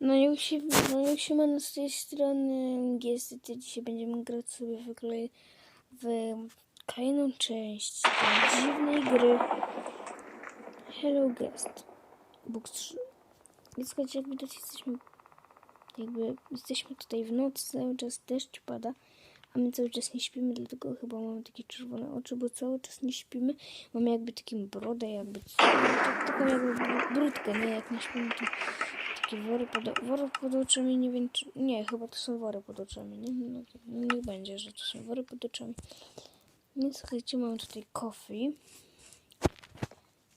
No jak się, no się ma z tej strony GST, dzisiaj będziemy grać sobie w, kolej, w kolejną część dziwnej gry Hello Guest Book 3. Więc słuchajcie, jak widać jesteśmy jakby jesteśmy tutaj w nocy, cały czas deszcz pada, a my cały czas nie śpimy, dlatego chyba mamy takie czerwone oczy, bo cały czas nie śpimy. Mamy jakby taką brodę, jakby tak- taką jakby br- brudkę, nie? Jak nie śpimy, to takie wory pod, pod oczami, nie wiem czy... Nie, chyba to są wory pod oczami, nie? No, niech będzie, że to są wory pod oczami. Więc słuchajcie, mamy tutaj coffee.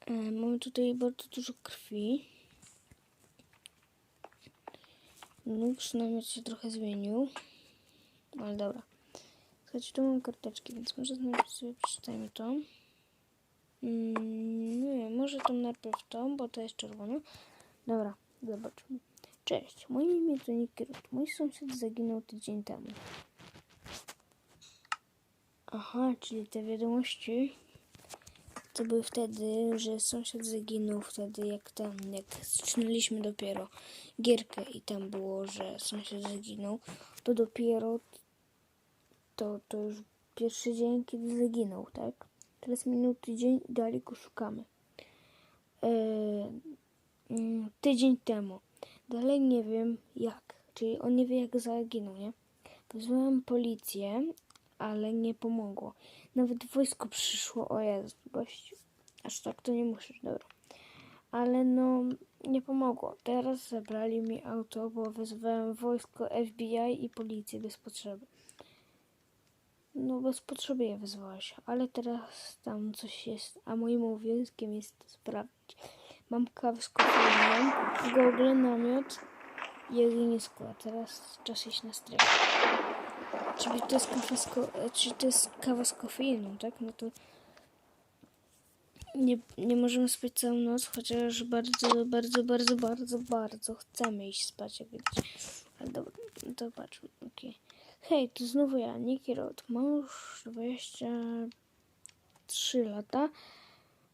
E, mamy tutaj bardzo dużo krwi. No, przynajmniej się trochę zmienił. Ale dobra. Słuchajcie, tu mam karteczki, więc może najpierw sobie przeczytajmy to. Mm, nie, może to najpierw to, bo to jest czerwone. Dobra, zobaczmy. Cześć, moje imię to Nick Rut. Mój sąsiad zaginął tydzień temu. Aha, czyli te wiadomości to były wtedy, że sąsiad zaginął wtedy, jak tam, jak zaczynaliśmy dopiero gierkę i tam było, że sąsiad zaginął, to dopiero to, to już pierwszy dzień, kiedy zaginął, tak? Teraz minął tydzień i dalej go szukamy. Mm, tydzień temu. Dalej nie wiem jak, czyli on nie wie jak zaginął, nie? Wezwałem policję, ale nie pomogło. Nawet wojsko przyszło, o Jezu, gościu. Aż tak to nie musisz, dobra. Ale no, nie pomogło. Teraz zabrali mi auto, bo wezwałem wojsko, FBI i policję bez potrzeby. No, bez potrzeby je wezwałaś, ale teraz tam coś jest, a moim obowiązkiem jest to sprawdzić. Mam kawę z kofeiną, gogle, namiot i ognisko. Teraz czas iść na strefę. Czyli to jest kawa z, e, czy to jest kawa z kofeiną, tak? No to nie, nie możemy spać całą noc, chociaż bardzo, bardzo, bardzo, bardzo, bardzo chcemy iść spać, jak widać. Ale dobra, no to okej. Hej, to znowu ja, Niki Rod. Mam już 23 lata.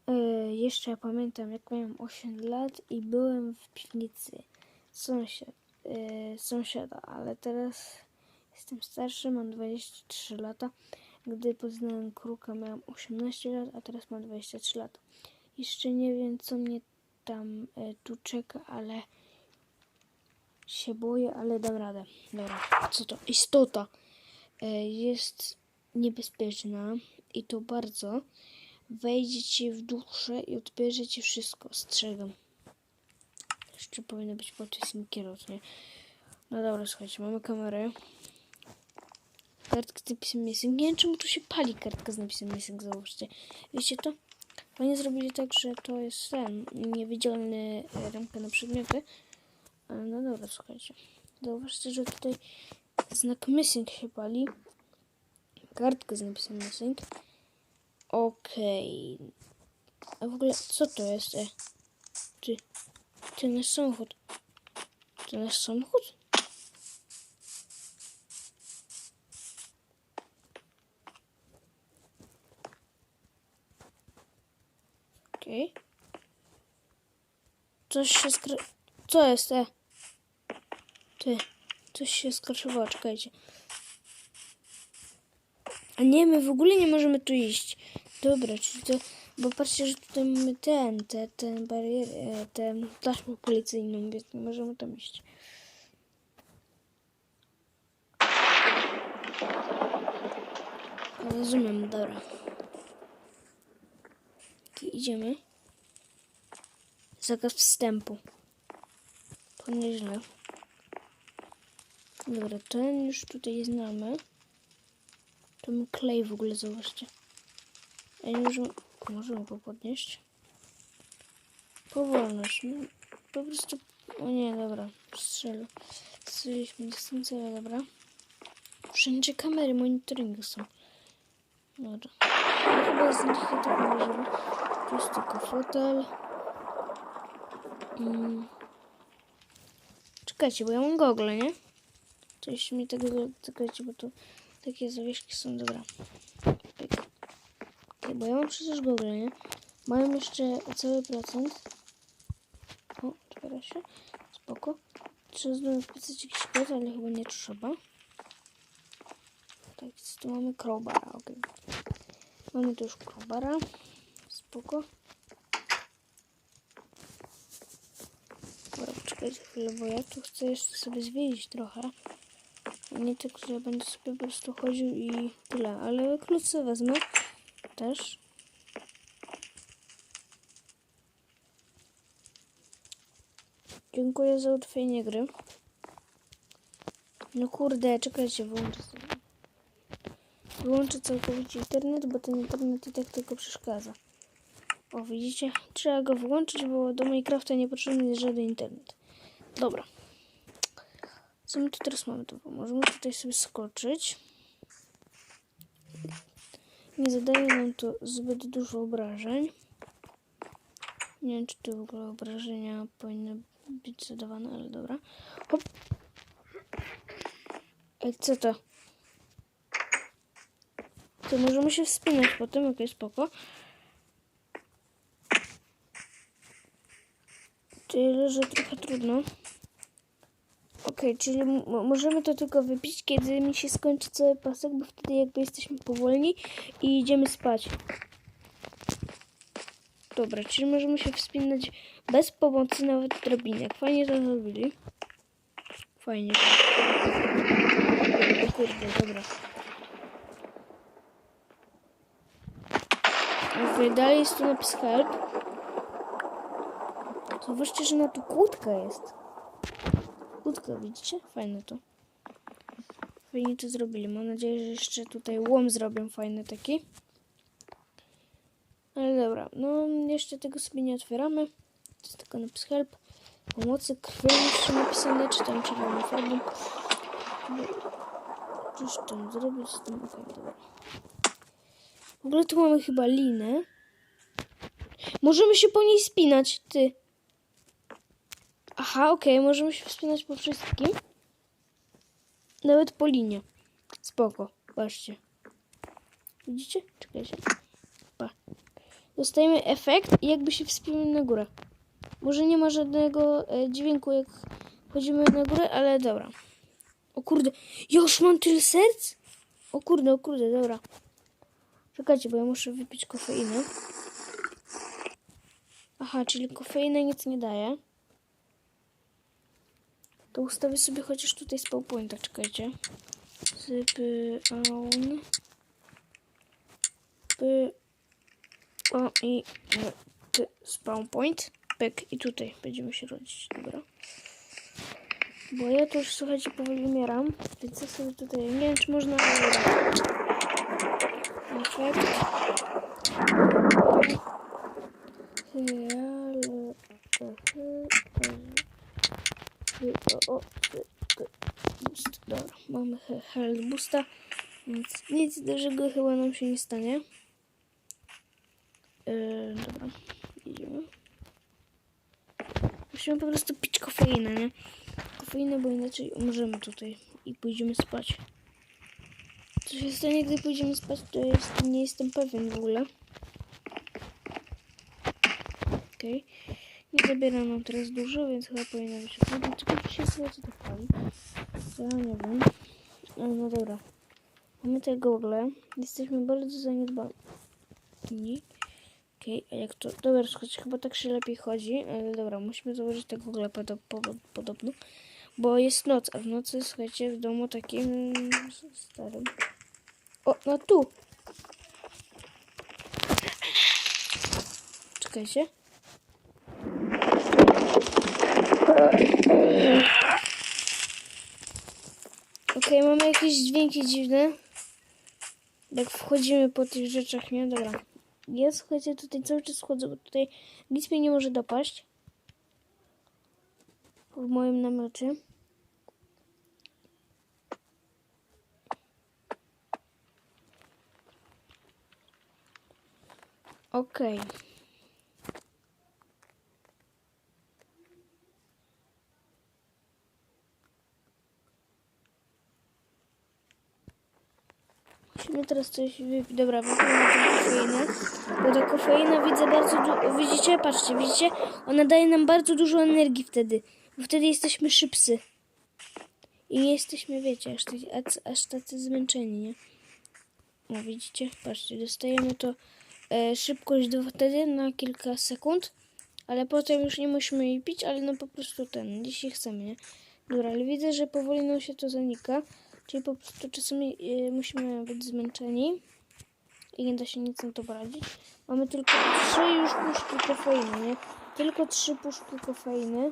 E, jeszcze pamiętam, jak miałem 8 lat i byłem w piwnicy sąsiad, e, sąsiada, ale teraz jestem starszy, mam 23 lata. Gdy poznałem kruka, miałem 18 lat, a teraz mam 23 lata. Jeszcze nie wiem, co mnie tam e, tu czeka, ale się boję, ale dam radę. Dobra, co to? Istota jest niebezpieczna i to bardzo. Wejdzie ci w duszę i odbierze ci wszystko. Strzegam. Jeszcze powinno być podpis kierowcy? No dobra, słuchajcie, mamy kamerę. Kartka z napisem missing. Nie wiem, czemu tu się pali kartka z napisem missing, zauważcie. Wiecie to? Oni zrobili tak, że to jest ten niewidzialny e, ramka na przedmioty. No dobra, słuchajcie. Zauważcie, że tutaj znak missing się pali. Kartka z napisem missing. Okej. A w ogóle, co to jest? E? Ty, ty nasz samochód. To nasz samochód? Okej. Coś się skry... Co jest, e? Ty, coś się skraszowało, czekajcie. A nie, my w ogóle nie możemy tu iść. Dobra, czyli to... Bo patrzcie, że tutaj mamy ten, te, ten bariery, e, tę taśmę policyjną, więc nie możemy tam iść. Rozumiem, dobra. Idziemy. Zakaz wstępu. To nieźle. Dobra, ten już tutaj znamy. To my klej w ogóle, zobaczcie. A nie możemy, możemy go podnieść. Powolność, no. Po prostu, o nie, dobra, strzelę. Strzeliliśmy dystancję, ale dobra. Wszędzie kamery monitoringu są. Dobra. No, chyba z nich tak możemy. Tu jest tylko fotel. Mm. Czekajcie, bo ja mam gogle, nie? To jeśli mi tego... Czekajcie, bo tu takie zawieszki są, dobra. Okej, bo ja mam przecież gogle, nie? Mają jeszcze cały procent. O, czekaj się. Spoko. Trzeba znowu wpisać jakiś kod, ale chyba nie trzeba. Tak, więc tu mamy crowbara, ok. Mamy tu już crowbara. Spoko. Dobra, poczekajcie chwilę, bo ja tu chcę jeszcze sobie zwiedzić trochę. Nie tylko, że będę sobie po prostu chodził i tyle. Ale klucze wezmę też. Dziękuję za ułatwienie gry. No kurde, czekajcie, wyłączę sobie. Wyłączę całkowicie internet, bo ten internet i tak tylko przeszkadza. O, widzicie? Trzeba go wyłączyć, bo do Minecrafta nie potrzebny jest żaden internet. Dobra. Co my tu teraz mamy? To możemy tutaj sobie skoczyć. Nie zadaje nam to zbyt dużo obrażeń. Nie wiem, czy tu w ogóle obrażenia powinny być zadawane, ale dobra. Hop. Ej, co to? To możemy się wspinać potem, okej, spoko. Tyle, że trochę trudno. Okej, czyli możemy to tylko wypić, kiedy mi się skończy cały pasek, bo wtedy jakby jesteśmy powolni i idziemy spać. Dobra, czyli możemy się wspinać bez pomocy nawet drabinek. Fajnie to zrobili. Fajnie. O kurde, dobra. Okej, dalej jest tu napis help. Zobaczcie, że na tu kłódka jest. Kłódka, widzicie? Fajne to. Fajnie to zrobili. Mam nadzieję, że jeszcze tutaj łom zrobią fajny taki. Ale dobra, no jeszcze tego sobie nie otwieramy. To jest tylko napis help. Pomocy krwią jeszcze napisane, czy tam czerwoną farbą. Coś tam zrobić z tym. Okej, dobra. W ogóle tu mamy chyba linę. Możemy się po niej spinać, ty. Aha, okej, możemy się wspinać po wszystkim. Nawet po linie. Spoko, patrzcie. Widzicie? Czekajcie. Pa. Dostajemy efekt, jakby się wspinamy na górę. Może nie ma żadnego e, dźwięku, jak chodzimy na górę, ale dobra. O kurde, już mam tyle serc? O kurde, o kurde, dobra. Czekajcie, bo ja muszę wypić kofeinę. Aha, czyli kofeina nic nie daje. To ustawię sobie chociaż tutaj spawn pointa, czekajcie. Sypy on. P. O i ty, spawn. Pyk i tutaj będziemy się rodzić, dobra. Bo ja to już słuchajcie powoli umieram, więc ja sobie tutaj nie wiem czy można. ale dobra. O, o. Dobra, mamy he- health boosta, więc nic dużego chyba nam się nie stanie. Yy, dobra, idziemy. Musimy po prostu pić kofeinę, nie? Kofeinę, bo inaczej umrzemy tutaj i pójdziemy spać. Co się stanie, gdy pójdziemy spać, to jest, nie jestem pewien w ogóle. Okej. Nie zabiera nam teraz dużo, więc chyba powinno być ok. Dlaczego się sobie co to pali? Ja nie wiem. No, no dobra. Mamy te gogle. Jesteśmy bardzo zaniedbani. Okej, a jak to... Dobra, słuchajcie, chyba tak się lepiej chodzi. Ale dobra, musimy założyć te gogle podo po podobno. Bo jest noc, a w nocy, słuchajcie, w domu takim starym. O, no tu! Czekajcie. Okej, mamy jakieś dźwięki dziwne. Jak wchodzimy po tych rzeczach, nie? Dobra. Ja słuchajcie, tutaj cały czas chodzę, bo tutaj nic mnie nie może dopaść. W moim namiocie. Okej. Musimy teraz coś wypić. Dobra, wypijemy tę kofeinę. Bo ta kofeina widzę bardzo dużo. Widzicie? Patrzcie, widzicie? Ona daje nam bardzo dużo energii wtedy. Bo wtedy jesteśmy szybcy. I nie jesteśmy, wiecie, aż, aż, aż tacy zmęczeni, nie? O, widzicie? Patrzcie, dostajemy to e, szybkość do wtedy na kilka sekund, ale potem już nie musimy jej pić, ale no po prostu ten, jeśli chcemy, nie? Dobra, ale widzę, że powoli nam się to zanika, czyli po prostu czasami e, musimy być zmęczeni i nie da się nic na to poradzić. Mamy tylko trzy już puszki kofeiny, nie? Tylko trzy puszki kofeiny,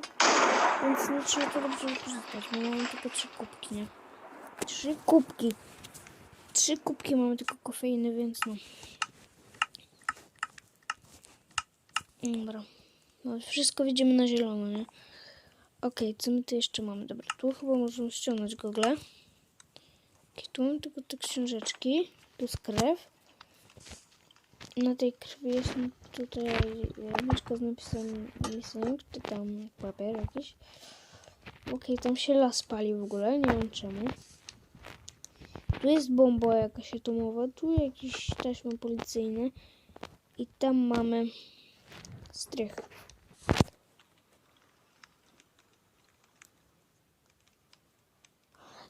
więc nie trzeba to dobrze wykorzystać. My mamy tylko trzy kubki, nie? Trzy kubki. Trzy kubki mamy tylko kofeiny, więc no. Dobra. No, wszystko widzimy na zielono, nie? Okej, co my tu jeszcze mamy? Dobra, tu chyba możemy ściągnąć gogle. Okay, tu mam tylko te książeczki. Tu jest krew. Na tej krwi jest tutaj e, myszka z napisem missing, czy tam papier jakiś. Okej, tam się las pali w ogóle, nie wiem czemu. Tu jest bomba jakaś atomowa, tu jakiś taśmy policyjny i tam mamy strych.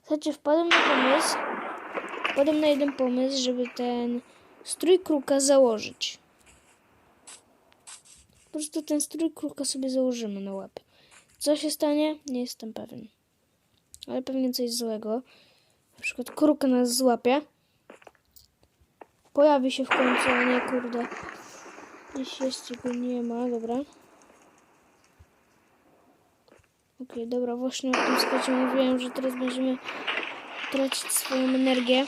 Słuchajcie, wpadłem na pomysł, wpadłem na jeden pomysł, żeby ten strój kruka założyć. Po prostu ten strój kruka sobie założymy na łeb. Co się stanie? Nie jestem pewien. Ale pewnie coś złego. Na przykład kruka nas złapie. Pojawi się w końcu, a nie kurde. Gdzieś jeszcze go nie ma, dobra. Okej, dobra, właśnie o tym składzie mówiłem, że teraz będziemy tracić swoją energię.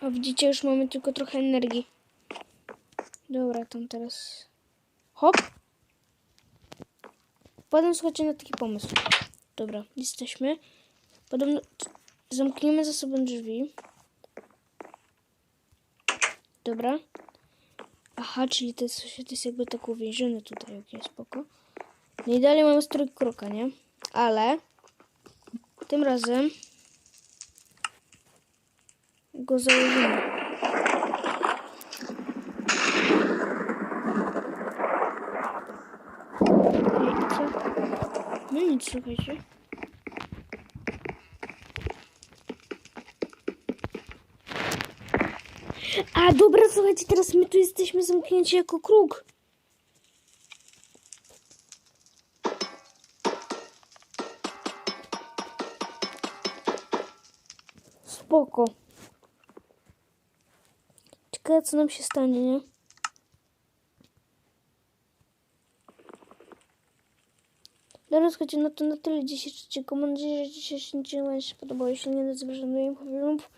A widzicie, już mamy tylko trochę energii. Dobra, tam teraz... Hop! Potem słuchajcie na taki pomysł. Dobra, jesteśmy. Potem zamkniemy za sobą drzwi. Dobra. Aha, czyli to jest, to jest jakby tak uwięzione tutaj, okej, spoko. No i dalej mamy strój kroka, nie? Ale tym razem go założymy. No nic, słuchajcie. A dobra, słuchajcie, teraz my tu jesteśmy zamknięci jako kruk. Spoko. Ciekawe, co nam się stanie, nie? Dobra, słuchajcie, no to na tyle dzisiejszego. Mam nadzieję, że dzisiejszy odcinek się podobał. Jeśli nie, do innych filmów.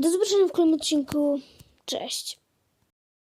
Do zobaczenia w kolejnym odcinku. Cześć.